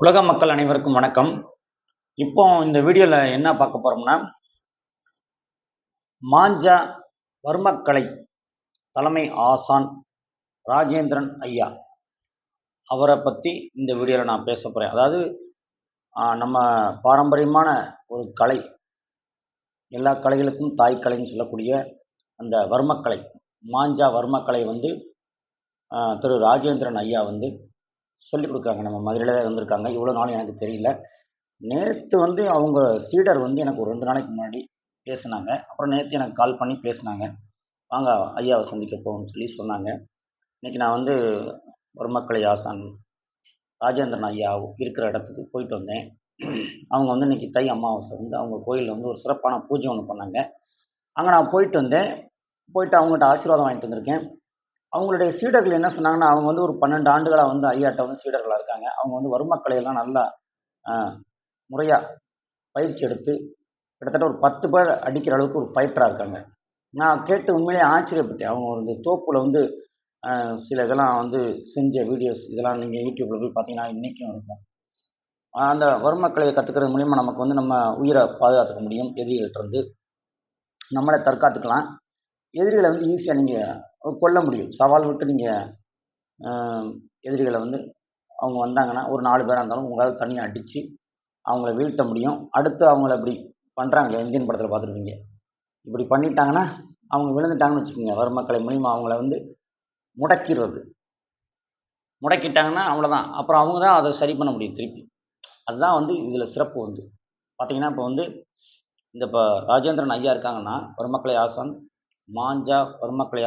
உலக மக்கள் அனைவருக்கும் வணக்கம். இப்போ இந்த வீடியோவில் என்ன பார்க்க போகிறோம்னா மாஞ்சா வர்மக்கலை தலைமை ஆசான் ராஜேந்திரன் ஐயா அவரை பற்றி இந்த வீடியோவில் நான் பேச போகிறேன் அதாவது நம்ம பாரம்பரியமான ஒரு கலை எல்லா கலைகளுக்கும் தாய் கலைன்னு சொல்லக்கூடிய அந்த வர்மக்கலை மாஞ்சா வர்மக்கலை வந்து திரு ராஜேந்திரன் ஐயா வந்து சொல்லிக் கொடுக்குறாங்க. நம்ம மதுரையில் தான் இருந்திருக்காங்க. இவ்வளோ நாள் எனக்கு தெரியல. நேற்று வந்து அவங்க சீடர் வந்து எனக்கு ஒரு ரெண்டு நாளைக்கு முன்னாடி பேசுனாங்க. அப்புறம் நேற்று எனக்கு கால் பண்ணி பேசுனாங்க. வாங்க ஐயாவை சந்திக்க போகணும்னு சொல்லி சொன்னாங்க. இன்னைக்கு நான் வந்து வர்மக்கலை ஆசான் ராஜேந்திரன் ஐயா இருக்கிற இடத்துக்கு போயிட்டு வந்தேன். அவங்க வந்து இன்னைக்கு தை அமாவாசை வந்து அவங்க கோயிலில் வந்து ஒரு சிறப்பான பூஜை ஒன்று பண்ணாங்க. அங்கே நான் போயிட்டு வந்தேன். போயிட்டு அவங்ககிட்ட ஆசீர்வாதம் வாங்கிட்டு வந்திருக்கேன். அவங்களுடைய சீடர்கள் என்ன சொன்னாங்கன்னா அவங்க வந்து ஒரு பன்னெண்டு ஆண்டுகளாக வந்து ஐயாட்ட வந்து சீடர்களாக இருக்காங்க. அவங்க வந்து வறுமக்கலையெல்லாம் நல்லா முறையாக பயிற்சி எடுத்து கிட்டத்தட்ட ஒரு பத்து பேர் அடிக்கிற அளவுக்கு ஒரு ஃபைட்டராக இருக்காங்க. நான் கேட்டு உண்மையிலேயே ஆச்சரியப்பட்டேன். அவங்க வந்து தோப்பில் வந்து சில இதெல்லாம் வந்து செஞ்ச வீடியோஸ் இதெல்லாம் நீங்கள் யூடியூப்பில் போய் பார்த்தீங்கன்னா இன்றைக்கும் இருக்கும். அந்த வறுமக்கலையை கற்றுக்கிறது மூலிமா நமக்கு வந்து நம்ம உயிரை பாதுகாத்துக்க முடியும் எதிரிகள்ட்ட இருந்து நம்மளை தற்காத்துக்கலாம். எதிரிகளை வந்து ஈஸியாக நீங்கள் கொல்ல முடியும். சவால் விட்டு நீங்கள் எதிரிகளை வந்து அவங்க வந்தாங்கன்னா ஒரு நாலு பேராக இருந்தாலும் உங்களால் தனியாக அடித்து அவங்கள வீழ்த்த முடியும். அடுத்து அவங்கள இப்படி பண்ணுறாங்களே இந்தியன் படத்தில் பார்த்துருப்பீங்க. இப்படி பண்ணிட்டாங்கன்னா அவங்க விழுந்துட்டாங்கன்னு வச்சுக்கோங்க. வறுமக்களை மூலிமா அவங்கள வந்து முடக்கிடுறது. முடக்கிட்டாங்கன்னா அவ்வளோதான் அப்புறம் அவங்க தான் அதை சரி பண்ண முடியும் திருப்பி. அதுதான் வந்து இதில் சிறப்பு வந்து. பார்த்தீங்கன்னா இப்போ வந்து இந்த இப்போ ராஜேந்திரன் ஐயா இருக்காங்கன்னா வறுமக்கலை ஆசான் மாஞ்சா வறுமக்கலை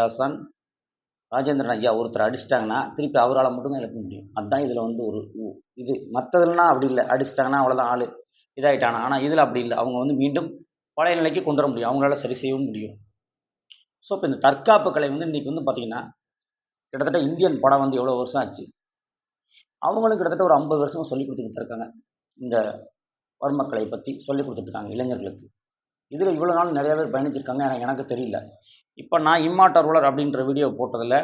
ராஜேந்திரன் ஐயா ஒருத்தர் அடிச்சிட்டாங்கன்னா திருப்பி அவரால் மட்டும்தான் எழுப்ப முடியும். அதுதான் இதில் வந்து ஒரு உ- இது மற்றதுலாம் அப்படி இல்லை. அடிச்சிட்டாங்கன்னா அவ்வளோதான் ஆள். இதாயிட்டானா. ஆனால் இதில் அப்படி இல்லை. அவங்க வந்து மீண்டும் பழைய நிலைக்கு கொண்டு வர முடியும். அவங்களால சரி செய்யவும் முடியும். ஸோ இப்போ இந்த தற்காப்பு கலை வந்து இன்றைக்கி வந்து பார்த்திங்கன்னா கிட்டத்தட்ட இந்தியன் படம் வந்து எவ்வளோ வருஷம் ஆச்சு? அவங்களும் கிட்டத்தட்ட ஒரு ஐம்பது வருஷமாக சொல்லி கொடுத்துக்கிட்டு இருக்காங்க. இந்த வர்மக்கலை பற்றி சொல்லி கொடுத்துட்ருக்காங்க இளைஞர்களுக்கு. இதில் இவ்வளோ நாள் நிறைய பேர் பயணிச்சிருக்காங்க எனக்கு எனக்கு தெரியல. இப்போ நான் இம்மாட்ட ரூலர் அப்படின்ற வீடியோ போட்டதில்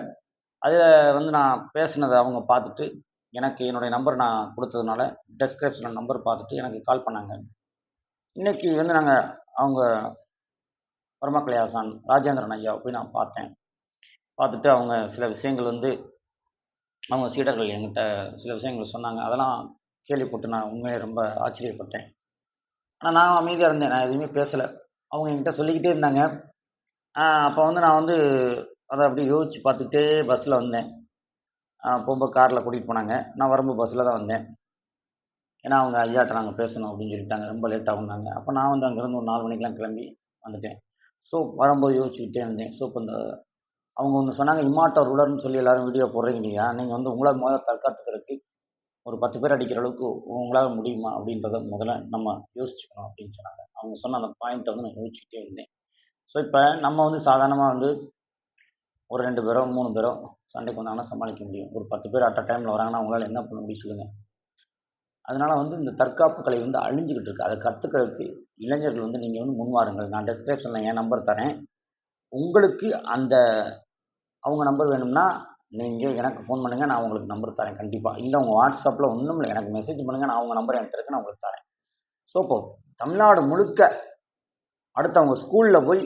அதில் வந்து நான் பேசினதை அவங்க பார்த்துட்டு எனக்கு என்னுடைய நம்பர் நான் கொடுத்ததுனால டெஸ்கிரிப்ஷனில் நம்பர் பார்த்துட்டு எனக்கு கால் பண்ணாங்க. இன்றைக்கி வந்து நாங்கள் அவங்க பரமக்கலை ராஜேந்திரன் ஐயா போய் நான் பார்த்தேன். பார்த்துட்டு அவங்க சில விஷயங்கள் வந்து அவங்க சீடர்கள் என்கிட்ட சில விஷயங்கள் சொன்னாங்க. அதெல்லாம் கேள்விப்பட்டு நான் உண்மையிலே ரொம்ப ஆச்சரியப்பட்டேன். ஆனால் நான் அமைதியாக இருந்தேன். நான் எதுவுமே பேசலை. அவங்க என்கிட்ட சொல்லிக்கிட்டே இருந்தாங்க. அப்போ வந்து நான் வந்து அதை அப்படி யோசிச்சு பார்த்துக்கிட்டே பஸ்ஸில் வந்தேன். போகும்போது காரில் கூட்டிகிட்டு போனாங்க. நான் வரும்போது பஸ்ஸில் தான் வந்தேன். ஏன்னா அவங்க ஐயாட்ட நாங்கள் பேசணும் அப்படின்னு சொல்லிட்டாங்க. ரொம்ப லேட்டாக வந்தாங்க. அப்போ நான் வந்து அங்கேருந்து ஒரு நாலு மணிக்கெலாம் கிளம்பி வந்துட்டேன். ஸோ வரும்போது யோசிச்சுக்கிட்டே இருந்தேன். ஸோ இப்போ இந்த அவங்க ஒன்று சொன்னாங்க இம்மாட்டோ ரூலர்னு சொல்லி எல்லாரும் வீடியோ போடுறீங்க இல்லையா? நீங்கள் வந்து உங்களை முதல்ல தற்காத்துக்கிறதுக்கு ஒரு பத்து பேர் அடிக்கிற அளவுக்கு உங்களால் முடியுமா அப்படின்றத முதல்ல நம்ம யோசிச்சுக்கணும் அப்படின்னு சொன்னாங்க. அவங்க சொன்ன அந்த பாயிண்ட்டை வந்து நான் யோசிச்சுக்கிட்டே இருந்தேன். ஸோ இப்போ நம்ம வந்து சாதாரணமாக வந்து ஒரு ரெண்டு பேரோ மூணு பேரோ சண்டைக்கு வந்தாங்கன்னா சமாளிக்க முடியும். ஒரு பத்து பேர் அட் அ டைமில் வராங்கன்னா அவங்களால என்ன பண்ண முடியும் சொல்லுங்கள் அதனால் வந்து இந்த தற்காப்பு கலை வந்து அழிஞ்சுக்கிட்டு இருக்கு. அதை கற்றுக்கிறதுக்கு இளைஞர்கள் வந்து நீங்கள் வந்து முன்வாருங்கள். நான் டெஸ்கிரிப்ஷனில் என் நம்பர் தரேன். உங்களுக்கு அந்த அவங்க நம்பர் வேணும்னா நீங்கள் எனக்கு ஃபோன் பண்ணுங்கள் நான் உங்களுக்கு நம்பர் தரேன். கண்டிப்பாக இல்லை உங்கள் வாட்ஸ்அப்பில் ஒன்றும் இல்லை. எனக்கு மெசேஜ் பண்ணுங்கள் நான் அவங்க நம்பர் என்கிட்ட இருக்கு நான் உங்களுக்கு தரேன். ஸோ இப்போ தமிழ்நாடு முழுக்க அடுத்து அவங்க ஸ்கூலில் போய்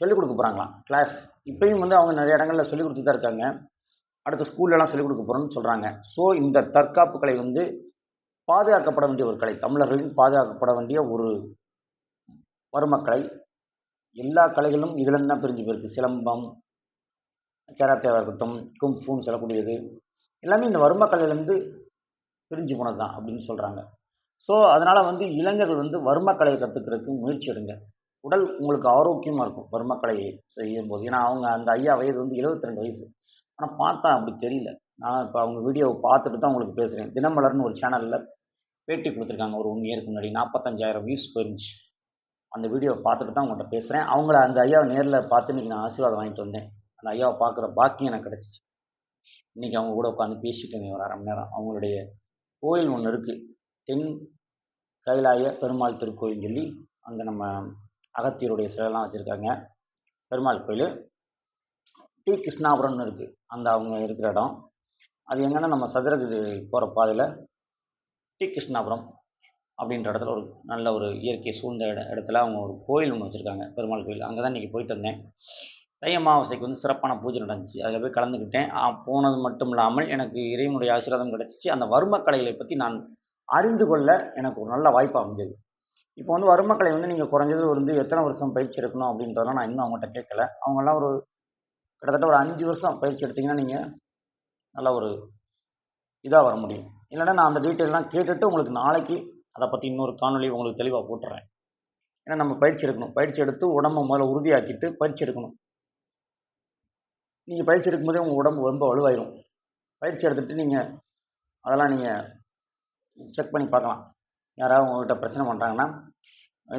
சொல்லிக் கொடுக்க போகிறாங்களாம் கிளாஸ் இப்பயும் வந்து அவங்க நிறைய இடங்களில் சொல்லிக் கொடுத்துட்டு தான் இருக்காங்க. அடுத்த ஸ்கூல்லலாம் சொல்லிக் கொடுக்க போகிறோம்னு சொல்கிறாங்க ஸோ இந்த தற்காப்பு கலை வந்து பாதுகாக்கப்பட வேண்டிய ஒரு கலை. தமிழர்களின் பாதுகாக்கப்பட வேண்டிய ஒரு வறுமக்கலை எல்லா கலைகளும் இதுலேருந்து தான் பிரிஞ்சு போயிருக்கு. சிலம்பம் கேராத்தேவாக இருக்கட்டும் கும்ஃபூன்னு சொல்லக்கூடியது எல்லாமே இந்த வறுமக்கலையிலேருந்து பிரிஞ்சு போனது தான் அப்படின்னு சொல்கிறாங்க ஸோ அதனால் வந்து இளைஞர்கள் வந்து வறுமக்கலையை கற்றுக்கிறதுக்கு முயற்சி எடுங்க. உடல் உங்களுக்கு ஆரோக்கியமாக இருக்கும் வறுமக்கலை செய்யும்போது. ஏன்னா அவங்க அந்த ஐயா வயது வந்து 72 ரெண்டு வயசு. ஆனால் பார்த்தா அப்படி தெரியல. நான் இப்போ அவங்க வீடியோவை பார்த்துட்டு தான் உங்களுக்கு பேசுகிறேன் தினமலர்னு ஒரு சேனலில் பேட்டி கொடுத்துருக்காங்க. ஒரு ஒன் இயருக்கு முன்னாடி நாற்பத்தஞ்சாயிரம் வியூஸ் போயிருந்துச்சு. அந்த வீடியோவை பார்த்துட்டு தான் உங்கள்கிட்ட பேசுகிறேன் அவங்கள அந்த ஐயாவை நேரில் பார்த்து இன்றைக்கி நான் ஆசீர்வாதம் வாங்கிட்டு வந்தேன். அந்த ஐயாவை பார்க்குற பாக்கியம் எனக்கு கிடச்சிச்சு. இன்றைக்கி அவங்க கூட உட்காந்து பேசிட்டு இருந்தேன் ஒரு அரை மணி நேரம். அவங்களுடைய கோயில் ஒன்று இருக்குது தென் கைலாய பெருமாள் திருக்கோயில்னு சொல்லி அங்கே நம்ம அகத்தியருடைய சிலைலாம் வச்சுருக்காங்க. பெருமாள் கோயில். டி கிருஷ்ணாபுரம்னு இருக்குது அந்த அவங்க இருக்கிற இடம். அது எங்கன்னா நம்ம சதுரகிரி போகிற பாதையில் டி கிருஷ்ணாபுரம் அப்படின்ற இடத்துல ஒரு நல்ல ஒரு இயற்கை சூழ்ந்த இட இடத்துல அவங்க ஒரு கோயில் ஒன்று வச்சுருக்காங்க பெருமாள் கோயில். அங்கே தான் இன்றைக்கி போயிட்டு வந்தேன். தை அமாவாசைக்கு வந்து சிறப்பான பூஜை நடந்துச்சு. அதில் போய் கலந்துக்கிட்டேன். போனது மட்டும் இல்லாமல் எனக்கு இறைவனுடைய ஆசீர்வாதம் கிடச்சிச்சு. அந்த வர்மக்கலைகளை பற்றி நான் அறிந்து கொள்ள எனக்கு ஒரு நல்ல வாய்ப்பு அமைஞ்சது. இப்போ வந்து வர்மக்கலை வந்து நீங்கள் குறைஞ்சது வந்து எத்தனை வருஷம் பயிற்சி எடுக்கணும் அப்படின்றதெல்லாம் நான் இன்னும் அவங்ககிட்ட கேட்கல. அவங்கெல்லாம் ஒரு கிட்டத்தட்ட ஒரு அஞ்சு வருஷம் பயிற்சி எடுத்தீங்கன்னா நீங்கள் நல்ல ஒரு இதாக வர முடியும். இல்லைன்னா நான் அந்த டீட்டெயிலாம் கேட்டுட்டு உங்களுக்கு நாளைக்கு அதை பற்றி இன்னொரு காணொளி உங்களுக்கு தெளிவாக போட்டுறேன். ஏன்னா நம்ம பயிற்சி எடுக்கணும். பயிற்சி எடுத்து உடம்பை முதல்ல உறுதியாக்கிட்டு பயிற்சி எடுக்கணும். நீங்கள் பயிற்சி எடுக்கும்போதே உங்கள் உடம்பு ரொம்ப வலுவாயிரும். பயிற்சி எடுத்துகிட்டு நீங்கள் அதெல்லாம் நீங்கள் செக் பண்ணி பார்க்கலாம். யாராவது உங்கள்கிட்ட பிரச்சனை பண்ணுறாங்கன்னா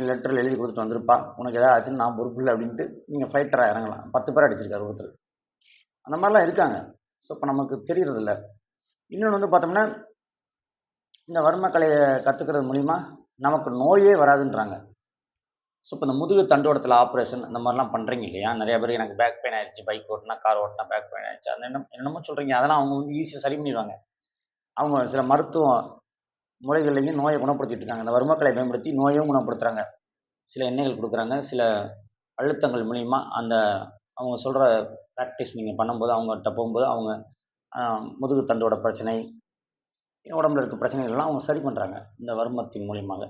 லெட்டரில் எழுதி கொடுத்துட்டு வந்திருப்பா உனக்கு எதாவது ஆச்சுன்னு நான் பொறுப்பு இல்லை அப்படின்ட்டு நீங்கள் ஃபைட்டராக இறங்கலாம். பத்து பேர் அடிச்சிருக்காரு ஒருத்தர். அந்த மாதிரிலாம் இருக்காங்க. ஸோ இப்போ நமக்கு தெரியறதில்ல. இன்னொன்று வந்து பார்த்தோம்னா இந்த வர்மக்கலையை கற்றுக்கிறது மூலிமா நமக்கு நோயே வராதுன்றாங்க. ஸோ இப்போ இந்த முதுகு தண்டோடத்தில் ஆப்ரேஷன் இந்த மாதிரிலாம் பண்ணுறீங்க இல்லையா? நிறைய பேர் எனக்கு பேக் பெயின் ஆயிடுச்சு பைக் ஓட்டினா கார் ஓட்டினா பேக் பெயின் ஆயிடுச்சு அந்த என்ன என்னமோ சொல்கிறீங்க அதெல்லாம் அவங்க வந்து ஈஸியாக சரி பண்ணிடுவாங்க. அவங்க சில மருத்துவ முறைகள்லையும் நோயை குணப்படுத்திட்டு இருக்காங்க. இந்த வருமக்களை பயன்படுத்தி நோயும் குணப்படுத்துகிறாங்க சில எண்ணெய்கள் கொடுக்குறாங்க. சில அழுத்தங்கள் மூலிமா அந்த அவங்க சொல்கிற ப்ராக்டிஸ் நீங்கள் பண்ணும்போது அவங்ககிட்ட போகும்போது அவங்க முதுகு தண்டோட பிரச்சனை உடம்புல இருக்க பிரச்சனைகள்லாம் அவங்க சரி பண்ணுறாங்க இந்த வருமத்தின் மூலியமாக.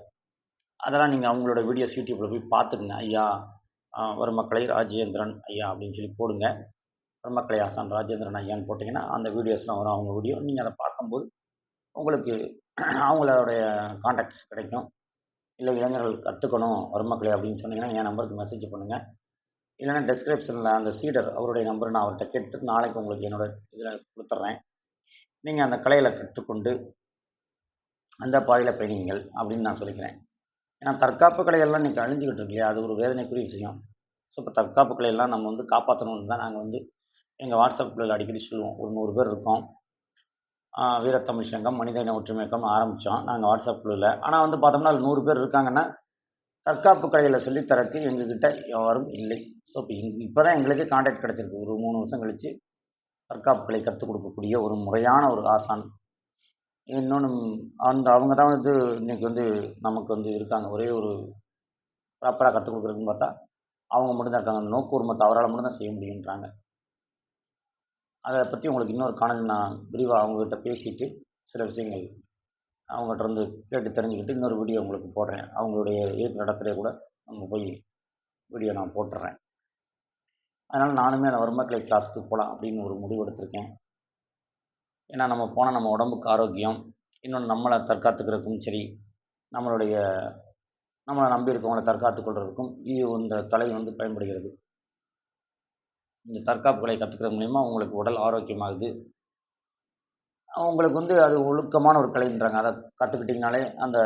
அதெல்லாம் நீங்கள் அவங்களோட வீடியோஸ் யூடியூப்பில் போய் பார்த்துக்குங்க. ஐயா வருமக்களை ராஜேந்திரன் ஐயா அப்படின்னு சொல்லி போடுங்க. வருமக்களை ஆசான் ராஜேந்திரன் ஐயான்னு போட்டிங்கன்னா அந்த வீடியோஸ்லாம் வரும். அவங்க வீடியோ நீங்கள் அதை பார்க்கும்போது உங்களுக்கு அவங்களோடைய காண்டாக்ட்ஸ் கிடைக்கும். இல்லை இளைஞர்கள் கற்றுக்கணும் வருமக்களை அப்படின்னு சொன்னீங்கன்னா என் நம்பருக்கு மெசேஜ் பண்ணுங்கள் இல்லைன்னா டெஸ்கிரிப்ஷனில் அந்த சீடர் அவருடைய நம்பர் நான் அவர்கிட்ட கேட்டு நாளைக்கு உங்களுக்கு என்னோட இதில் கொடுத்துட்றேன் நீங்கள் அந்த கலையில் கற்றுக்கொண்டு அந்த பாதையில் பயணிங்கள் அப்படின்னு நான் சொல்லிக்கிறேன். ஏன்னா தற்காப்பு கலையெல்லாம் இன்றைக்கி அழிஞ்சிக்கிட்டு இருக்கு இல்லையா அது ஒரு வேதனைக்குரிய விஷயம். ஸோ இப்போ தற்காப்பு கலையெல்லாம் நம்ம வந்து காப்பாற்றணும்னு தான் நாங்கள் வந்து எங்கள் வாட்ஸ்அப் வாட்ஸ்அப்பில் அடிக்கடி சொல்லுவோம். ஒரு நூறு பேர் இருக்கோம். வீரத்தமிழ் சங்கம் மனித இன ஒற்றுமை இயக்கம் ஆரம்பித்தோம் நாங்கள் வாட்ஸ்அப் குழுவில் ஆனால் வந்து பார்த்தோம்னா அது நூறு பேர் இருக்காங்கன்னா தற்காப்பு கலையில் சொல்லித்தரக்கு எங்ககிட்ட யாரும் இல்லை. ஸோ இப்போ இப்போ தான் எங்களுக்கே கான்டாக்ட் கிடச்சிருக்கு. ஒரு மூணு வருஷம் கழித்து தற்காப்பு கலை கற்றுக் கொடுக்கக்கூடிய ஒரு முறையான ஒரு ஆசான் இன்னொன்று அந்த அவங்க தான் வந்து இன்றைக்கி வந்து நமக்கு வந்து இருக்காங்க. ஒரே ஒரு ப்ராப்பராக கற்றுக் கொடுக்குறதுன்னு பார்த்தா அவங்க மட்டும்தான் இருக்காங்க. அந்த நோக்கு அவரால் மட்டும்தான் செய்ய முடியுன்றாங்க. அதை பற்றி உங்களுக்கு இன்னொரு காணொலி நான் விரிவாக அவங்ககிட்ட பேசிட்டு சில விஷயங்கள் அவங்ககிட்ட இருந்து கேட்டு தெரிஞ்சுக்கிட்டு இன்னொரு வீடியோ உங்களுக்கு போடுறேன். அவங்களுடைய இருக்கிற இடத்துல கூட நம்ம போய் வீடியோ நான் போட்டுறேன். அதனால் நானுமே அந்த வர்மக்கலை கிளாஸ்க்கு போகலாம் அப்படின்னு ஒரு முடிவு எடுத்திருக்கேன். ஏன்னா நம்ம போனால் நம்ம உடம்புக்கு ஆரோக்கியம். இன்னொன்று நம்மளை தற்காத்துக்கிறதுக்கும் சரி நம்மளுடைய நம்மளை நம்பி இருக்கவங்களை தற்காத்துக் கொள்வதற்கும் இது இந்த கலை வந்து பயன்படுகிறது. இந்த தற்காப்பு கலை கற்றுக்கிறது மூலிமா உங்களுக்கு உடல் ஆரோக்கியமாகுது. உங்களுக்கு வந்து அது ஒழுக்கமான ஒரு கலைன்றாங்க. அதை கற்றுக்கிட்டிங்கனாலே அந்த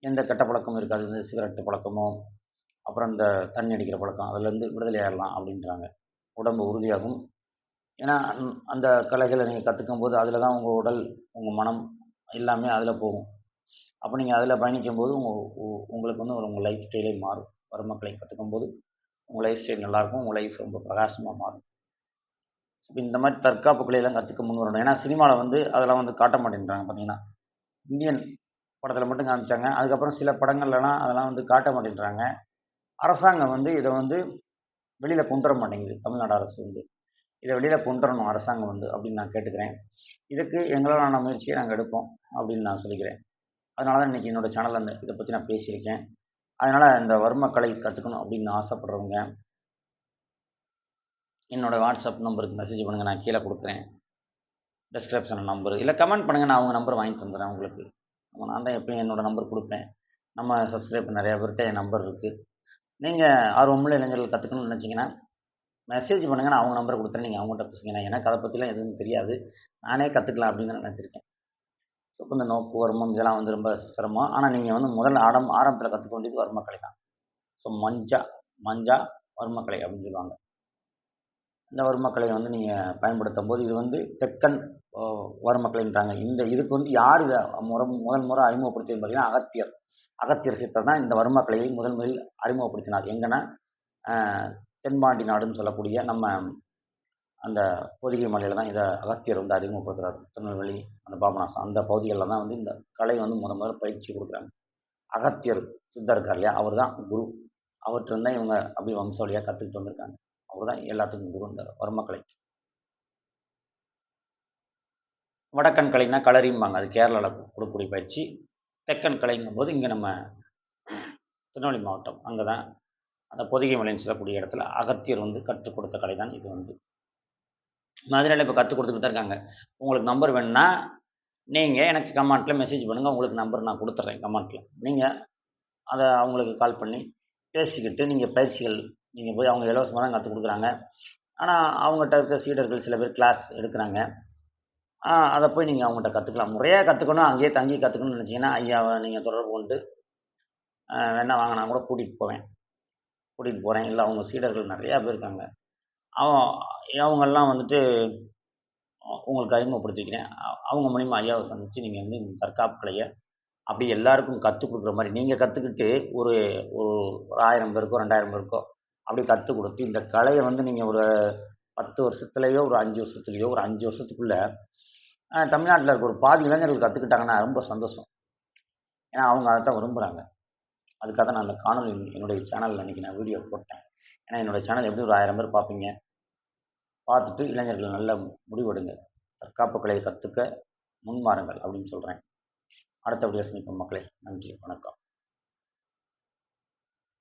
எந்த கெட்ட பழக்கமும் இருக்காது. இந்த சிகரெட்டு பழக்கமோ அப்புறம் இந்த தண்ணி அடிக்கிற பழக்கம் அதுலேருந்து விடுதலை ஆகலாம் அப்படின்றாங்க. உடம்பு உறுதியாகும். ஏன்னா அந்த- அந்த கலைகளை நீங்கள் கற்றுக்கும் போது அதில் தான் உங்கள் உடல் உங்கள் மனம் எல்லாமே அதில் போகும். அப்போ நீங்கள் அதில் பயணிக்கும் போது உங்கள் உங்களுக்கு வந்து உங்கள் லைஃப் ஸ்டைலே மாறும். மருமக்களை கற்றுக்கும் போது உங்கள் லைஃப் ஸ்டைல் நல்லாயிருக்கும் உங்கள் லைஃப் ரொம்ப பிரகாசமாக மாறும். இப்போ இந்த மாதிரி தற்காப்பு கலையெல்லாம் கற்றுக்க முன் வரணும். ஏன்னா சினிமாவில் வந்து அதெல்லாம் வந்து காட்ட மாட்டேன்றாங்க பார்த்தீங்கன்னா இந்தியன் படத்தில் மட்டும் காமிச்சாங்க. அதுக்கப்புறம் சில படங்கள்லாம் அதெல்லாம் வந்து காட்ட மாட்டேன்றாங்க. அரசாங்கம் வந்து இதை வந்து வெளியில் கொண்டு வர மாட்டேங்குது. தமிழ்நாடு அரசு வந்து. இதை வெளியில் கொண்டு வரணும் அரசாங்கம் வந்து அப்படின்னு நான் கேட்டுக்கிறேன். இதுக்கு எங்களாலான முயற்சியை நாங்கள் எடுப்போம் அப்படின்னு நான் சொல்லிக்கிறேன். அதனால தான் இன்றைக்கி என்னோடய சேனலில் அந்த இதை பற்றி நான் பேசியிருக்கேன். அதனால் இந்த வர்ம கலை கற்றுக்கணும் அப்படின்னு ஆசைப்படுறவங்க என்னோடய வாட்ஸ்அப் நம்பருக்கு மெசேஜ் பண்ணுங்கள் நான் கீழே கொடுக்குறேன். டிஸ்கிரிப்ஷன் நம்பர் இல்லை கமெண்ட் பண்ணுங்கள் நான் அவங்க நம்பர் வாங்கி தந்துடுறேன் உங்களுக்கு. நம்ம நான் தான் எப்பயும் என்னோடய நம்பர் கொடுப்பேன். நம்ம சப்ஸ்கிரைப் நிறையா பேர்கிட்ட என் நம்பர் இருக்குது நீங்கள் ஆர்வமுள்ள இளைஞர்கள் கற்றுக்கணும்னு நினச்சிங்கன்னா மெசேஜ் பண்ணுங்கள் நான் அவங்க நம்பர் கொடுத்துறேன் நீங்கள் அவங்ககிட்ட பேசுங்க. நான் எனக்கு அதை பற்றிலாம் எதுவும் தெரியாது. நானே கற்றுக்கலாம் அப்படின்னு தான் நினச்சிருக்கேன். ஸோ கொஞ்சம் நோக்கு வருமம் இதெல்லாம் வந்து ரொம்ப சிரமம். ஆனால் நீங்கள் வந்து முதல்ல ஆடம் ஆரம்பத்தில் கற்றுக்க வேண்டியது வர்மக்கலை தான். ஸோ மஞ்சா மஞ்சா வர்மக்கலை அப்படின்னு சொல்லுவாங்க. இந்த வர்மக்கலையை வந்து நீங்கள் பயன்படுத்தும் போது இது வந்து தெக்கன் ஓ, வர்மக்கலைன்றாங்க. இந்த இதுக்கு வந்து யார் இதை முறை முதல் முறை அறிமுகப்படுத்தியது பார்த்தீங்கன்னா அகத்தியர். அகத்தியர் சித்தர் தான் இந்த வர்மக்கலையை முதல் முதலில் அறிமுகப்படுத்தினார். எங்கன்னா தென்பாண்டி நாடுன்னு சொல்லக்கூடிய நம்ம அந்த பொதிகை மலையில் தான் இதை அகத்தியர் வந்து அறிமுகப்படுத்துகிறார் திருநெல்வேலி அந்த பாபநாசம் அந்த பகுதிகளில் தான் வந்து இந்த கலை வந்து முத முதல்ல பயிற்சி கொடுக்குறாங்க. அகத்தியர் சித்தர் இருக்கார் இல்லையா? அவர் தான் குரு. அவர்கிட்ட தான் இவங்க அப்படி வம்சாவளியாக கற்றுக்கிட்டு வந்திருக்காங்க. அவர் தான் எல்லாத்துக்கும் குரு இந்த வர்மக்கலைக்கு. வடக்கன் கலைன்னா களரிம்பாங்க. அது கேரளாவில் கொடுக்கக்கூடிய பயிற்சி. தெக்கன் கலைங்கும் போது இங்கே நம்ம திருநெல்வேலி மாவட்டம் அங்கே தான் அந்த பொதிகை மலைன்னு சொல்லக்கூடிய இடத்துல அகத்தியர் வந்து கற்றுக் கொடுத்த கலை தான் இது வந்து. மதுரையில் இப்போ கற்றுக் கொடுத்துட்டு தான் இருக்காங்க. உங்களுக்கு நம்பர் வேணும்னா நீங்கள் எனக்கு கமெண்ட்டில் மெசேஜ் பண்ணுங்கள் உங்களுக்கு நம்பர் நான் கொடுத்துட்றேன் கமெண்ட்டில் நீங்கள் அதை அவங்களுக்கு கால் பண்ணி பேசிக்கிட்டு நீங்கள் பயிற்சிகள் நீங்கள் போய் அவங்க இலவசமாக தான் கற்றுக் கொடுக்குறாங்க. ஆனால் அவங்ககிட்ட இருக்க சீடர்கள் சில பேர் கிளாஸ் எடுக்கிறாங்க. அதை போய் நீங்கள் அவங்ககிட்ட கற்றுக்கலாம் முறையாக கற்றுக்கணும் அங்கேயே தங்கி கற்றுக்கணும்னு நினச்சிங்கன்னா ஐயாவை நீங்கள் தொடர்பு கொண்டு வேணா வாங்க நான் கூட கூட்டிகிட்டு போவேன். கூட்டிகிட்டு போகிறேன் இல்லை அவங்க சீடர்கள் நிறையா பேர் இருக்காங்க. அவன் அவங்கெல்லாம் வந்துட்டு உங்களுக்கு அறிமுகப்படுத்திக்கிறேன். அவங்க மூலிமா ஐயாவை சந்தித்து நீங்கள் வந்து இந்த தற்காப்பு கலையை அப்படி எல்லாருக்கும் கற்றுக் கொடுக்குற மாதிரி நீங்கள் கற்றுக்கிட்டு ஒரு ஒரு ஒரு ஆயிரம் பேருக்கோ ரெண்டாயிரம் பேருக்கோ அப்படி கற்றுக் கொடுத்து இந்த கலையை வந்து நீங்கள் ஒரு பத்து வருஷத்துலேயோ ஒரு அஞ்சு வருஷத்துலேயோ ஒரு அஞ்சு வருஷத்துக்குள்ளே தமிழ்நாட்டில் இருக்க ஒரு பாதி இளைஞர்கள் கற்றுக்கிட்டாங்கன்னா ரொம்ப சந்தோஷம். ஏன்னா அவங்க அதை தான் விரும்புகிறாங்க அதுக்காக தான் நான் அந்த காணொலி என்னுடைய சேனலில் இன்றைக்கி நான் வீடியோ போட்டேன். ஏன்னா என்னோடய சேனல் எப்படி ஒரு ஆயிரம் பேர் பார்ப்பீங்க? பார்த்துட்டு இளைஞர்கள் நல்ல முடிவெடுங்க. தற்காப்பு கலையை கற்றுக்க முன்மாறுங்கள் அப்படின்னு சொல்கிறேன் அடுத்த வீடியோ சந்திப்போம் மக்களே. நன்றி வணக்கம்.